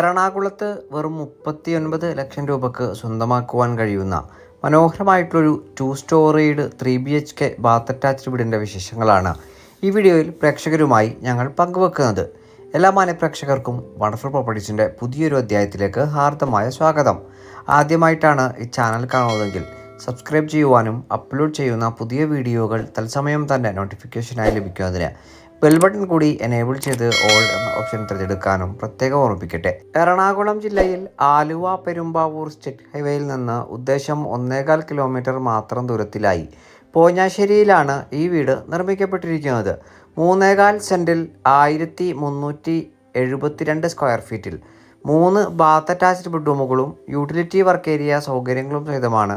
എറണാകുളത്ത് വെറും മുപ്പത്തിയൊൻപത് ലക്ഷം രൂപക്ക് സ്വന്തമാക്കുവാൻ കഴിയുന്ന മനോഹരമായിട്ടുള്ളൊരു two storeyed three B H K bath attached വീടിന്റെ വിശേഷങ്ങളാണ് ഈ വീഡിയോയിൽ പ്രേക്ഷകരുമായി ഞങ്ങൾ പങ്കുവെക്കുന്നത്. എല്ലാ മാന്യ പ്രേക്ഷകർക്കും വണ്ടർഫുൾ പ്രോപ്പർട്ടീസിന്റെ പുതിയൊരു അധ്യായത്തിലേക്ക് ഹാർദമായ സ്വാഗതം. ആദ്യമായിട്ടാണ് ഈ ചാനൽ കാണുന്നതെങ്കിൽ സബ്സ്ക്രൈബ് ചെയ്യുവാനും അപ്ലോഡ് ചെയ്യുന്ന പുതിയ വീഡിയോകൾ തത്സമയം തന്നെ നോട്ടിഫിക്കേഷനായി ലഭിക്കുന്നതിന് ബെൽ ബട്ടൺ കൂടി എനേബിൾ ചെയ്ത് ഓൾ എന്ന ഓപ്ഷൻ തിരഞ്ഞെടുക്കാനും പ്രത്യേകം ഓർമ്മിപ്പിക്കട്ടെ. എറണാകുളം ജില്ലയിൽ ആലുവ പെരുമ്പാവൂർ സ്റ്റേറ്റ് ഹൈവേയിൽ നിന്ന് ഉദ്ദേശം ഒന്നേകാൽ കിലോമീറ്റർ മാത്രം ദൂരത്തിലായി പോഞ്ഞാശ്ശേരിയിലാണ് ഈ വീട് നിർമ്മിക്കപ്പെട്ടിരിക്കുന്നത്. മൂന്നേകാൽ സെന്റിൽ ആയിരത്തി മുന്നൂറ്റി എഴുപത്തിരണ്ട് സ്ക്വയർ ഫീറ്റിൽ മൂന്ന് ബാത്ത് അറ്റാച്ച്ഡ് ബെഡ്റൂമുകളും യൂട്ടിലിറ്റി വർക്ക് ഏരിയ സൗകര്യങ്ങളും സഹിതമാണ്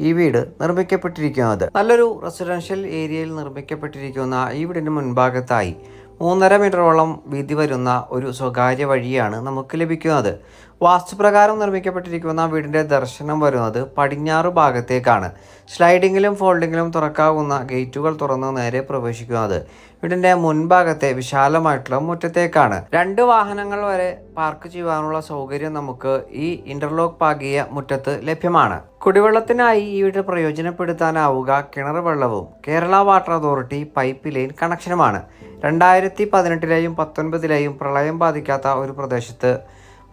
ഈ വീട് നിർമ്മിക്കപ്പെട്ടിരിക്കുന്നത്. നല്ലൊരു റെസിഡൻഷ്യൽ ഏരിയയിൽ നിർമ്മിക്കപ്പെട്ടിരിക്കുന്ന ഈ വീടിന് മുൻഭാഗത്തായി മൂന്നര മീറ്ററോളം വീതി വരുന്ന ഒരു സ്വകാര്യ വഴിയാണ് നമുക്ക് ലഭിക്കുന്നത്. വാസ്തുപ്രകാരം നിർമ്മിക്കപ്പെട്ടിരിക്കുന്ന വീടിന്റെ ദർശനം വരുന്നത് പടിഞ്ഞാറ് ഭാഗത്തേക്കാണ്. സ്ലൈഡിങ്ങിലും ഫോൾഡിങ്ങിലും തുറക്കാവുന്ന ഗേറ്റുകൾ തുറന്ന് നേരെ പ്രവേശിക്കുന്നത്. വീടിന്റെ മുൻഭാഗത്തെ വിശാലമായിട്ടുള്ള മുറ്റത്തേക്കാണ്. രണ്ട് വാഹനങ്ങൾ വരെ പാർക്ക് ചെയ്യുവാനുള്ള സൗകര്യം നമുക്ക് ഈ ഇന്റർലോക്ക് പാകിയ മുറ്റത്ത് ലഭ്യമാണ്. കുടിവെള്ളത്തിനായി ഈ വീട് പ്രയോജനപ്പെടുത്താനാവുക കിണർ വെള്ളവും Kerala water authority pipe line കണക്ഷനുമാണ്. രണ്ടായിരത്തി പതിനെട്ടിലെയും പത്തൊൻപതിലെയും പ്രളയം ബാധിക്കാത്ത ഒരു പ്രദേശത്ത്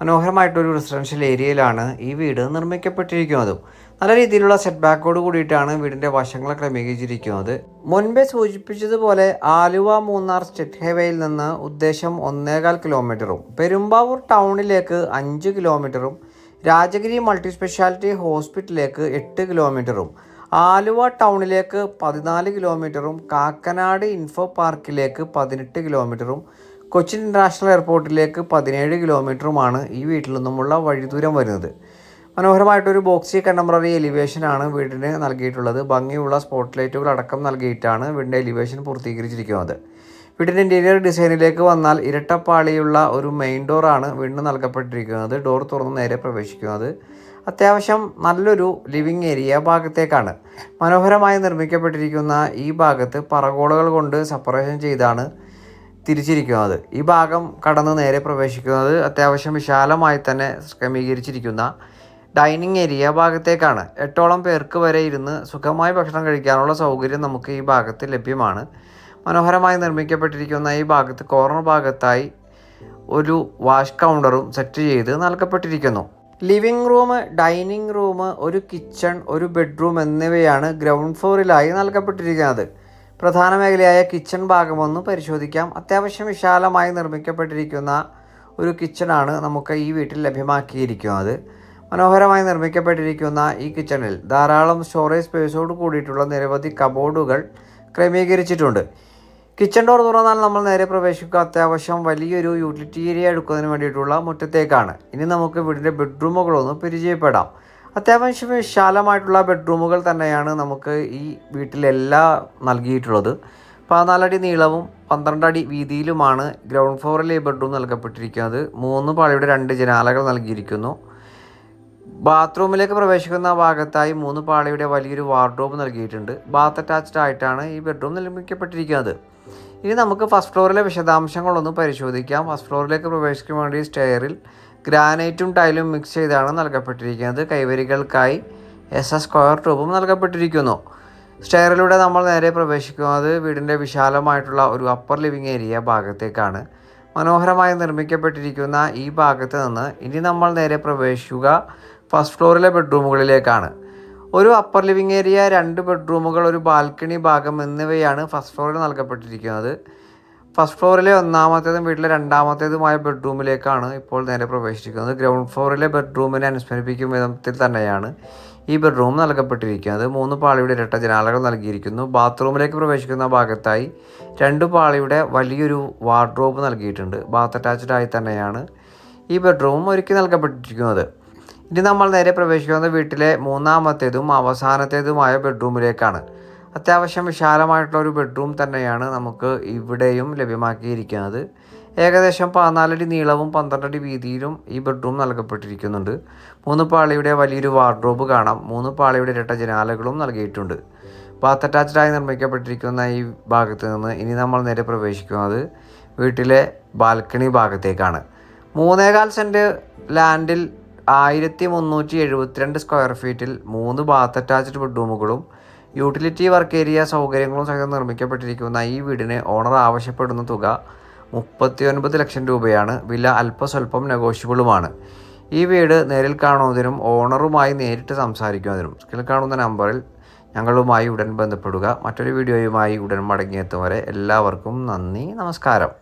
മനോഹരമായിട്ടൊരു റെസിഡൻഷ്യൽ ഏരിയയിലാണ് ഈ വീട് നിർമ്മിക്കപ്പെട്ടിരിക്കുന്നതും. നല്ല രീതിയിലുള്ള സെറ്റ് ബാക്കോട് കൂടിയിട്ടാണ് വീടിന്റെ വശങ്ങൾ ക്രമീകരിച്ചിരിക്കുന്നത്. മുൻപേ സൂചിപ്പിച്ചതുപോലെ ആലുവ മൂന്നാർ സ്റ്റേറ്റ് ഹൈവേയിൽ നിന്ന് ഉദ്ദേശം ഒന്നേകാൽ കിലോമീറ്ററും പെരുമ്പാവൂർ ടൗണിലേക്ക് അഞ്ച് കിലോമീറ്ററും രാജഗിരി മൾട്ടി സ്പെഷ്യാലിറ്റി ഹോസ്പിറ്റലിലേക്ക് എട്ട് കിലോമീറ്ററും ആലുവ ടൗണിലേക്ക് പതിനാല് കിലോമീറ്ററും കാക്കനാട് ഇൻഫോ പാർക്കിലേക്ക് പതിനെട്ട് കിലോമീറ്ററും കൊച്ചിൻ ഇന്റർനാഷണൽ എയർപോർട്ടിലേക്ക് പതിനേഴ് കിലോമീറ്ററുമാണ് ഈ വീട്ടിൽ നിന്നുമുള്ള വഴിദൂരം വരുന്നത്. മനോഹരമായിട്ടൊരു ബോക്സി കണ്ടംപററി എലിവേഷനാണ് വീടിന് നൽകിയിട്ടുള്ളത്. ഭംഗിയുള്ള സ്പോട്ട് ലൈറ്റുകൾ അടക്കം നൽകിയിട്ടാണ് വീടിന്റെ എലിവേഷൻ പൂർത്തീകരിച്ചിരിക്കുന്നത്. വീടിന്റെ ഇന്റീരിയർ ഡിസൈനിലേക്ക് വന്നാൽ ഇരട്ടപ്പാളിയുള്ള ഒരു മെയിൻ ഡോറാണ് വീടിന് നൽകപ്പെട്ടിരിക്കുന്നത്. ഡോർ തുറന്ന് നേരെ പ്രവേശിക്കുന്നത് അത്യാവശ്യം നല്ലൊരു ലിവിങ് ഏരിയ ഭാഗത്തേക്കാണ്. മനോഹരമായി നിർമ്മിക്കപ്പെട്ടിരിക്കുന്ന ഈ ഭാഗത്ത് പറകോളുകൾ കൊണ്ട് സെപ്പറേഷൻ ചെയ്താണ് തിരിച്ചിരിക്കുന്നത്. ഈ ഭാഗം കടന്ന് നേരെ പ്രവേശിക്കുന്നത് അത്യാവശ്യം വിശാലമായി തന്നെ ക്രമീകരിച്ചിരിക്കുന്ന ഡൈനിങ് ഏരിയ ഭാഗത്തേക്കാണ്. എട്ടോളം പേർക്ക് വരെ ഇരുന്ന് സുഖമായി ഭക്ഷണം കഴിക്കാനുള്ള സൗകര്യം നമുക്ക് ഈ ഭാഗത്ത് ലഭ്യമാണ്. മനോഹരമായി നിർമ്മിക്കപ്പെട്ടിരിക്കുന്ന ഈ ഭാഗത്ത് കോർണർ ഭാഗത്തായി ഒരു വാഷ് കൗണ്ടറും സെറ്റ് ചെയ്ത് നൽകപ്പെട്ടിരിക്കുന്നു. ലിവിംഗ് റൂം ഡൈനിങ് റൂം ഒരു കിച്ചൺ ഒരു ബെഡ്റൂം എന്നിവയാണ് ഗ്രൗണ്ട് ഫ്ലോറിലായി നൽകപ്പെട്ടിരിക്കുന്നത്. പ്രധാന മേഖലയായ കിച്ചൺ ഭാഗമൊന്ന് പരിശോധിക്കാം. അത്യാവശ്യം വിശാലമായി നിർമ്മിക്കപ്പെട്ടിരിക്കുന്ന ഒരു കിച്ചണാണ് നമുക്ക് ഈ വീട്ടിൽ ലഭ്യമാക്കിയിരിക്കുന്നത്. മനോഹരമായി നിർമ്മിക്കപ്പെട്ടിരിക്കുന്ന ഈ കിച്ചണിൽ ധാരാളം സ്റ്റോറേജ് സ്പേസോട് കൂടിയിട്ടുള്ള നിരവധി കബോർഡുകൾ ക്രമീകരിച്ചിട്ടുണ്ട്. കിച്ചൺ ഡോർ തുറന്നാൽ നമ്മൾ നേരെ പ്രവേശിക്കുക അത്യാവശ്യം വലിയൊരു യൂട്ടിലിറ്റി ഏരിയ എടുക്കുന്നതിന് വേണ്ടിയിട്ടുള്ള മുറ്റത്തേക്കാണ്. ഇനി നമുക്ക് വീടിന്റെ ബെഡ്റൂമുകളൊന്ന് പരിചയപ്പെടാം. അത്യാവശ്യം വിശാലമായിട്ടുള്ള ബെഡ്റൂമുകൾ തന്നെയാണ് നമുക്ക് ഈ വീട്ടിലെല്ലാം നൽകിയിട്ടുള്ളത്. പതിനാലടി നീളവും പന്ത്രണ്ട് അടി വീതിയിലുമാണ് ഗ്രൗണ്ട് ഫ്ലോറിൽ ഈ ബെഡ്റൂം നൽകപ്പെട്ടിരിക്കുന്നത്. മൂന്ന് പാളിയുടെ രണ്ട് ജനാലകൾ നൽകിയിരിക്കുന്നു. ബാത്റൂമിലേക്ക് പ്രവേശിക്കുന്ന ഭാഗത്തായി മൂന്ന് പാളിയുടെ വലിയൊരു വാർഡ്രോബ് നൽകിയിട്ടുണ്ട്. ബാത്ത് അറ്റാച്ച്ഡ് ആയിട്ടാണ് ഈ ബെഡ്റൂം നിർമ്മിക്കപ്പെട്ടിരിക്കുന്നത്. ഇനി നമുക്ക് ഫസ്റ്റ് ഫ്ലോറിലെ വിശദാംശങ്ങളൊന്ന് പരിശോധിക്കാം. ഫസ്റ്റ് ഫ്ലോറിലേക്ക് പ്രവേശിക്കാൻ വേണ്ടി സ്റ്റെയറിൽ ഗ്രാനൈറ്റും ടൈലും മിക്സ് ചെയ്താണ് നൽകപ്പെട്ടിരിക്കുന്നത്. കൈവരികൾക്കായി എസ് എസ് സ്ക്വയർ ട്യൂബും നൽകപ്പെട്ടിരിക്കുന്നു. സ്റ്റെയറിലൂടെ നമ്മൾ നേരെ പ്രവേശിക്കുന്നത് വീടിന്റെ വിശാലമായിട്ടുള്ള ഒരു അപ്പർ ലിവിങ് ഏരിയ ഭാഗത്തേക്കാണ്. മനോഹരമായി നിർമ്മിക്കപ്പെട്ടിരിക്കുന്ന ഈ ഭാഗത്ത് നിന്ന് ഇനി നമ്മൾ നേരെ പ്രവേശിക്കുക. ഫസ്റ്റ് ഫ്ലോറിലെ ബെഡ്റൂമുകളിലേക്കാണ്. ഒരു അപ്പർ ലിവിംഗ് ഏരിയ രണ്ട് ബെഡ്റൂമുകൾ ഒരു ബാൽക്കണി ഭാഗം എന്നിവയാണ് ഫസ്റ്റ് ഫ്ലോറിൽ നൽകപ്പെട്ടിരിക്കുന്നത്. ഫസ്റ്റ് ഫ്ലോറിലെ ഒന്നാമത്തേതും വീട്ടിലെ രണ്ടാമത്തേതുമായ ബെഡ്റൂമിലേക്കാണ് ഇപ്പോൾ നേരെ പ്രവേശിക്കുന്നത് ഗ്രൗണ്ട് ഫ്ലോറിലെ ബെഡ്റൂമിനെ അനുസ്മരിപ്പിക്കും വിധത്തിൽ തന്നെയാണ് ഈ ബെഡ്റൂം നൽകപ്പെട്ടിരിക്കുന്നത്. മൂന്ന് പാളിയുടെ ഇരട്ട ജനാലകൾ നൽകിയിരിക്കുന്നു. ബാത്റൂമിലേക്ക് പ്രവേശിക്കുന്ന ഭാഗത്തായി രണ്ട് പാളിയുടെ വലിയൊരു വാർഡ്രോബ് നൽകിയിട്ടുണ്ട്. ബാത്ത് അറ്റാച്ച്ഡ് ആയി തന്നെയാണ് ഈ ബെഡ്റൂം ഒരുക്കി നൽകപ്പെട്ടിരിക്കുന്നത്. ഇനി നമ്മൾ നേരെ പ്രവേശിക്കുന്നത് വീട്ടിലെ മൂന്നാമത്തേതും അവസാനത്തേതുമായ ബെഡ്റൂമിലേക്കാണ്. അത്യാവശ്യം വിശാലമായിട്ടുള്ള ഒരു ബെഡ്റൂം തന്നെയാണ് നമുക്ക് ഇവിടെയും ലഭ്യമാക്കിയിരിക്കുന്നത്. ഏകദേശം പതിനാലടി നീളവും പന്ത്രണ്ടടി വീതിയിലും ഈ ബെഡ്റൂം നൽകപ്പെട്ടിരിക്കുന്നുണ്ട്. മൂന്ന് പാളിയുടെ വലിയൊരു വാർഡ്രോബ് കാണാം. മൂന്ന് പാളിയുടെ ഇരട്ട ജനാലകളും നൽകിയിട്ടുണ്ട്. ബാത്ത് അറ്റാച്ച്ഡായി നിർമ്മിക്കപ്പെട്ടിരിക്കുന്ന ഈ ഭാഗത്ത് നിന്ന് ഇനി നമ്മൾ നേരെ പ്രവേശിക്കുന്നത് വീട്ടിലെ ബാൽക്കണി ഭാഗത്തേക്കാണ്. മൂന്നേകാൽ സെന്റ് ലാൻഡിൽ ആയിരത്തി മുന്നൂറ്റി എഴുപത്തിരണ്ട് സ്ക്വയർ ഫീറ്റിൽ മൂന്ന് ബാത്ത് അറ്റാച്ച്ഡ് ബെഡ്റൂമുകളും യൂട്ടിലിറ്റി വർക്ക് ഏരിയ സൗകര്യങ്ങളും സഹിതം നിർമ്മിക്കപ്പെട്ടിരിക്കുന്ന ഈ വീടിന് ഓണർ ആവശ്യപ്പെടുന്ന തുക മുപ്പത്തി ഒൻപത് ലക്ഷം രൂപയാണ്. വില അല്പസ്വല്പം നെഗോഷ്യബിളുമാണ് ഈ വീട് നേരിൽ കാണുന്നതിനും ഓണറുമായി നേരിട്ട് സംസാരിക്കുന്നതിനും സ്കിൽ കാണുന്ന നമ്പറിൽ ഞങ്ങളുമായി ഉടൻ ബന്ധപ്പെടുക. മറ്റൊരു വീഡിയോയുമായി ഉടൻ മടങ്ങിയെത്തും വരെ എല്ലാവർക്കും നന്ദി നമസ്കാരം.